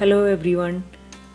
Hello everyone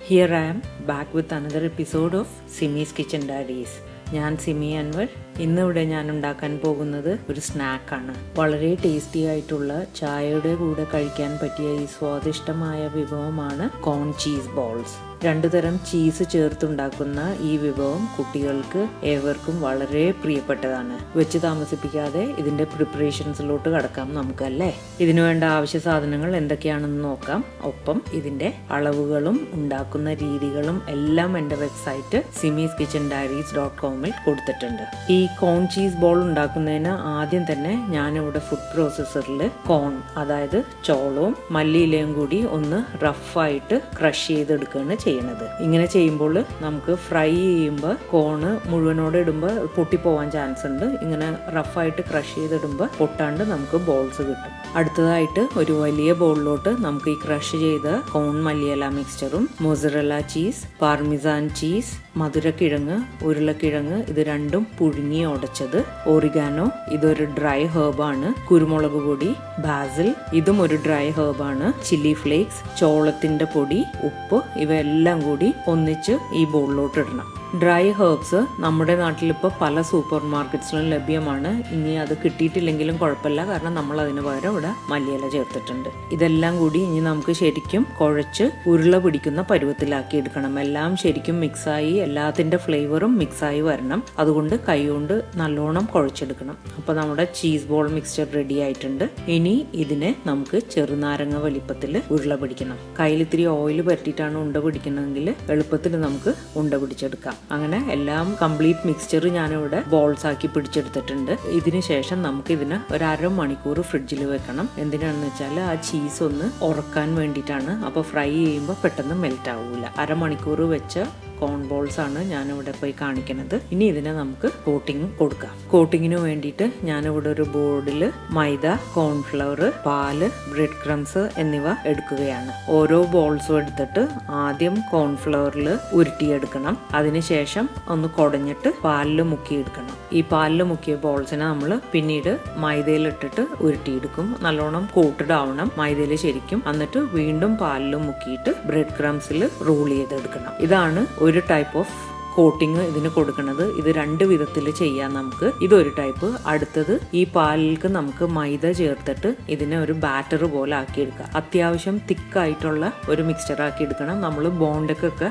here I am back with another episode of Simi's kitchen diaries ഞാൻ സിമി അൻവർ. ഇന്നിവിടെ ഞാൻ ഉണ്ടാക്കാൻ പോകുന്നത് ഒരു സ്നാക്കാണ്. വളരെ ടേസ്റ്റി ആയിട്ടുള്ള ചായയുടെ കൂടെ കഴിക്കാൻ പറ്റിയ ഈ സ്വാദിഷ്ടമായ വിഭവമാണ് കോൺ ചീസ് ബോൾസ് രണ്ടു തരം ചീസ് ചേർത്തുണ്ടാക്കുന്ന ഈ വിഭവം കുട്ടികൾക്ക് ഏവർക്കും വളരെ പ്രിയപ്പെട്ടതാണ്. വെച്ച് താമസിപ്പിക്കാതെ ഇതിന്റെ പ്രിപ്പറേഷൻസിലോട്ട് കടക്കാം നമുക്കല്ലേ? ഇതിനു വേണ്ട ആവശ്യ സാധനങ്ങൾ എന്തൊക്കെയാണെന്ന് നോക്കാം. ഒപ്പം ഇതിന്റെ അളവുകളും ഉണ്ടാക്കുന്ന രീതികളും എല്ലാം എന്റെ website Simi's kitchen diaries dot കോമിൽ കൊടുത്തിട്ടുണ്ട്. ഈ കോൺ ചീസ് ബോൾ ഉണ്ടാക്കുന്നതിന് ആദ്യം തന്നെ ഞാനിവിടെ ഫുഡ് പ്രോസസ്സറിൽ കോൺ അതായത് ചോളവും മല്ലിയിലയും കൂടി ഒന്ന് റഫായിട്ട് ക്രഷ് ചെയ്തെടുക്കുകയാണ് ചെയ്യുന്നത് ഇങ്ങനെ ചെയ്യുമ്പോൾ നമുക്ക് ഫ്രൈ ചെയ്യുമ്പോൾ കോണ് മുഴുവനോടെ ഇടുമ്പോൾ പൊട്ടിപ്പോവാൻ ചാൻസ് ഉണ്ട്. ഇങ്ങനെ റഫായിട്ട് ക്രഷ് ചെയ്തിടുമ്പോൾ പൊട്ടാണ്ട് നമുക്ക് ബോൾസ് കിട്ടും. അടുത്തതായിട്ട് ഒരു വലിയ ബോളിലോട്ട് നമുക്ക് ഈ ക്രഷ് ചെയ്ത കോൺ മല്ലിയല മിക്സ്ചറും മൊസറല ചീസ് പാർമിസാൻ ചീസ് മധുരക്കിഴങ്ങ് ഉരുളക്കിഴങ്ങ് ഇത് രണ്ടും പുഴുങ്ങി ഉടച്ചത്. ഓറിഗാനോ ഇതൊരു ഡ്രൈ ഹേർബാണ്. കുരുമുളക് പൊടി ബാസിൽ ഇതും ഒരു ഡ്രൈ ഹേർബാണ്. ചില്ലി ഫ്ലേക്സ് ചോളത്തിന്റെ പൊടി ഉപ്പ് ഇവയെല്ലാം കൂടി ഒന്നിച്ച് ഈ ബോളിലോട്ട് ഇടണം. ഡ്രൈ ഹെർബ്സ് നമ്മുടെ നാട്ടിലിപ്പോൾ പല സൂപ്പർ മാർക്കറ്റ്സിലും ലഭ്യമാണ്. ഇനി അത് കിട്ടിയിട്ടില്ലെങ്കിലും കുഴപ്പമില്ല. കാരണം നമ്മൾ അതിന് പകരം ഇവിടെ മല്ലിയില ചേർത്തിട്ടുണ്ട്. ഇതെല്ലാം കൂടി ഇനി നമുക്ക് ശരിക്കും കുഴച്ച് ഉരുള പിടിക്കുന്ന പരുവത്തിലാക്കി എടുക്കണം. എല്ലാം ശരിക്കും മിക്സായി എല്ലാത്തിന്റെ ഫ്ലേവറും മിക്സായി വരണം. അതുകൊണ്ട് കൈകൊണ്ട് നല്ലോണം കുഴച്ചെടുക്കണം. അപ്പോൾ നമ്മുടെ ചീസ് ബോൾ മിക്സ്ചർ റെഡി ആയിട്ടുണ്ട്. ഇനി ഇതിനെ നമുക്ക് ചെറുനാരങ്ങ വലിപ്പത്തിൽ ഉരുള പിടിക്കണം. കയ്യിൽ ഇത്തിരി ഓയിൽ പരട്ടിയിട്ടാണ് ഉണ്ട പിടിക്കണമെങ്കിൽ എളുപ്പത്തിൽ നമുക്ക് ഉണ്ട പിടിച്ചെടുക്കാം. അങ്ങനെ എല്ലാം കംപ്ലീറ്റ് മിക്സ്ചർ ഞാനിവിടെ ബോൾസ് ആക്കി പിടിച്ചെടുത്തിട്ടുണ്ട്. ഇതിന് ശേഷം നമുക്ക് ഇതിന് ഒരു അര മണിക്കൂർ ഫ്രിഡ്ജിൽ വെക്കണം. എന്തിനാണെന്ന് വെച്ചാൽ ആ ചീസ് ഒന്ന് ഉറക്കാൻ വേണ്ടിയിട്ടാണ്. അപ്പോൾ ഫ്രൈ ചെയ്യുമ്പോൾ പെട്ടെന്ന് മെൽറ്റ് ആവില്ല അര മണിക്കൂർ വെച്ച കോൺ ബോൾസ് ആണ് ഞാനിവിടെ പോയി കാണിക്കുന്നത് ഇനി ഇതിനെ നമുക്ക് കോട്ടിങ് കൊടുക്കാം. കോട്ടിങ്ങിന് വേണ്ടിയിട്ട് ഞാനിവിടെ ഒരു ബോർഡിൽ മൈദ കോൺഫ്ലവർ പാൽ ബ്രെഡ് ക്രംസ് എന്നിവ എടുക്കുകയാണ്. ഓരോ ബോൾസും എടുത്തിട്ട് ആദ്യം കോൺഫ്ലവറിൽ ഉരുട്ടിയെടുക്കണം. അതിനുശേഷം ഒന്ന് കുടഞ്ഞിട്ട് പാലിൽ മുക്കിയെടുക്കണം. ഈ പാലിൽ മുക്കിയ ബോൾസിനെ നമ്മൾ പിന്നീട് മൈദയിലിട്ടിട്ട് ഉരുട്ടിയെടുക്കും. നല്ലോണം കോട്ടഡ് ആവണം മൈദയിൽ ശരിക്കും. എന്നിട്ട് വീണ്ടും പാലിൽ മുക്കിയിട്ട് ബ്രെഡ് ക്രംസിൽ റോൾ ചെയ്തെടുക്കണം. ഇതാണ് ഒരു ടൈപ്പ് ഓഫ് കോട്ടിങ് ഇതിന് കൊടുക്കുന്നത് ഇത് രണ്ട് വിധത്തിൽ ചെയ്യാം നമുക്ക്. ഇതൊരു ടൈപ്പ്. അടുത്തത് ഈ പാലിൽക്ക് നമുക്ക് മൈദ ചേർത്തിട്ട് ഇതിനെ ഒരു ബാറ്റർ പോലെ ആക്കിയെടുക്കുക. അത്യാവശ്യം തിക്കായിട്ടുള്ള ഒരു മിക്സ്ചർ ആക്കി എടുക്കണം. നമ്മൾ ബോണ്ടക്കൊക്കെ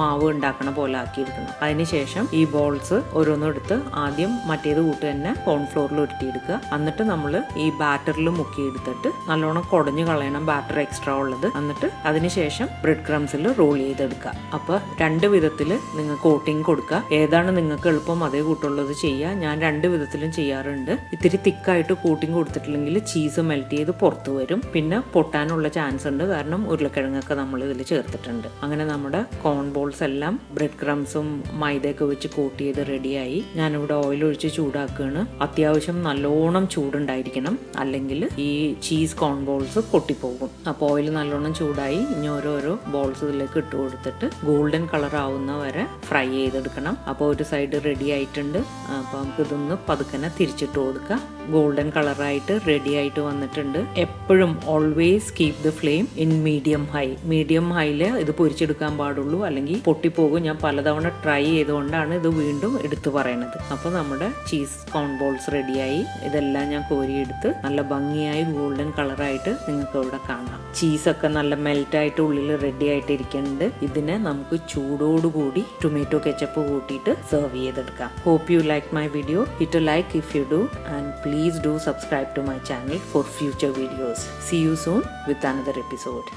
മാവ് ഉണ്ടാക്കണ പോലെ ആക്കിയെടുക്കണം. അതിനുശേഷം ഈ ബോൾസ് ഓരോന്നും എടുത്ത് ആദ്യം മറ്റേത് കൂട്ട് തന്നെ കോൺഫ്ലോറിൽ ഉരുട്ടിയെടുക്കുക. എന്നിട്ട് നമ്മൾ ഈ ബാറ്ററിൽ മുക്കിയെടുത്തിട്ട് നല്ലോണം കുടഞ്ഞു കളയണം ബാറ്റർ എക്സ്ട്രാ ഉള്ളത്. എന്നിട്ട് അതിനുശേഷം ബ്രെഡ് ക്രംസിൽ റോൾ ചെയ്തെടുക്കുക. അപ്പോൾ രണ്ട് വിധത്തിൽ നിങ്ങൾക്ക് കോട്ടിങ് കൊടുക്കുക. ഏതാണ് നിങ്ങൾക്ക് എളുപ്പം അതേ കൂട്ടുള്ളത് ചെയ്യുക. ഞാൻ രണ്ട് വിധത്തിലും ചെയ്യാറുണ്ട്. ഇത്തിരി തിക്കായിട്ട് കോട്ടിങ് കൊടുത്തിട്ടില്ലെങ്കിൽ ചീസ് മെൽറ്റ് ചെയ്ത് പുറത്ത് വരും. പിന്നെ പൊട്ടാനുള്ള ചാൻസ് ഉണ്ട്. കാരണം ഉരുളക്കിഴങ്ങൊക്കെ നമ്മൾ ഇതിൽ ചേർത്തിട്ടുണ്ട്. അങ്ങനെ നമ്മുടെ കോൺ ബോൾസ് എല്ലാം ബ്രെഡ് ക്രംസും മൈദയൊക്കെ വെച്ച് കോട്ട് ചെയ്ത് റെഡിയായി ഞാനിവിടെ ഓയിൽ ഒഴിച്ച് ചൂടാക്കുകയാണ്. അത്യാവശ്യം നല്ലോണം ചൂടുണ്ടായിരിക്കണം. അല്ലെങ്കിൽ ഈ ചീസ് കോൺ ബോൾസ് പൊട്ടിപ്പോകും. അപ്പോൾ ഓയിൽ നല്ലോണം ചൂടായി. ഇനി ഓരോരോ ബോൾസ് ഇതിലേക്ക് ഇട്ട് കൊടുത്തിട്ട് ഗോൾഡൻ കളർ ആവുന്ന വരെ ഫ്രൈ ചെയ്തെടുക്കണം. അപ്പോൾ ഒരു സൈഡ് റെഡി ആയിട്ടുണ്ട്. അപ്പോൾ നമുക്ക് ഇതൊന്ന് പതുക്കനെ തിരിച്ചിട്ട് കൊടുക്കാം. ഗോൾഡൻ കളറായിട്ട് റെഡി ആയിട്ട് വന്നിട്ടുണ്ട്. എപ്പോഴും always keep the flame in medium high medium ഹൈയിൽ ഇത് പൊരിച്ചെടുക്കാൻ പാടുള്ളൂ. അല്ലെങ്കിൽ പൊട്ടിപ്പോകും. ഞാൻ പലതവണ ട്രൈ ചെയ്തുകൊണ്ടാണ് ഇത് വീണ്ടും എടുത്തു പറയുന്നത് അപ്പോൾ നമ്മുടെ ചീസ് കോൺ ബോൾസ് റെഡിയായി ഇതെല്ലാം ഞാൻ കോരിയെടുത്ത് നല്ല ഭംഗിയായി ഗോൾഡൻ കളറായിട്ട് നിങ്ങൾക്ക് ഇവിടെ കാണാം. ചീസൊക്കെ നല്ല മെൽറ്റായിട്ട് ഉള്ളിൽ റെഡി ആയിട്ട് ഇരിക്കുന്നുണ്ട് ഇതിനെ നമുക്ക് ചൂടോടുകൂടി ടൊമാറ്റോ കെച്ചപ്പ് കൂട്ടിയിട്ട് സെർവ് ചെയ്തെടുക്കാം. Hope you like my video it a like if you do and please do subscribe to my channel for future videos see you soon with another episode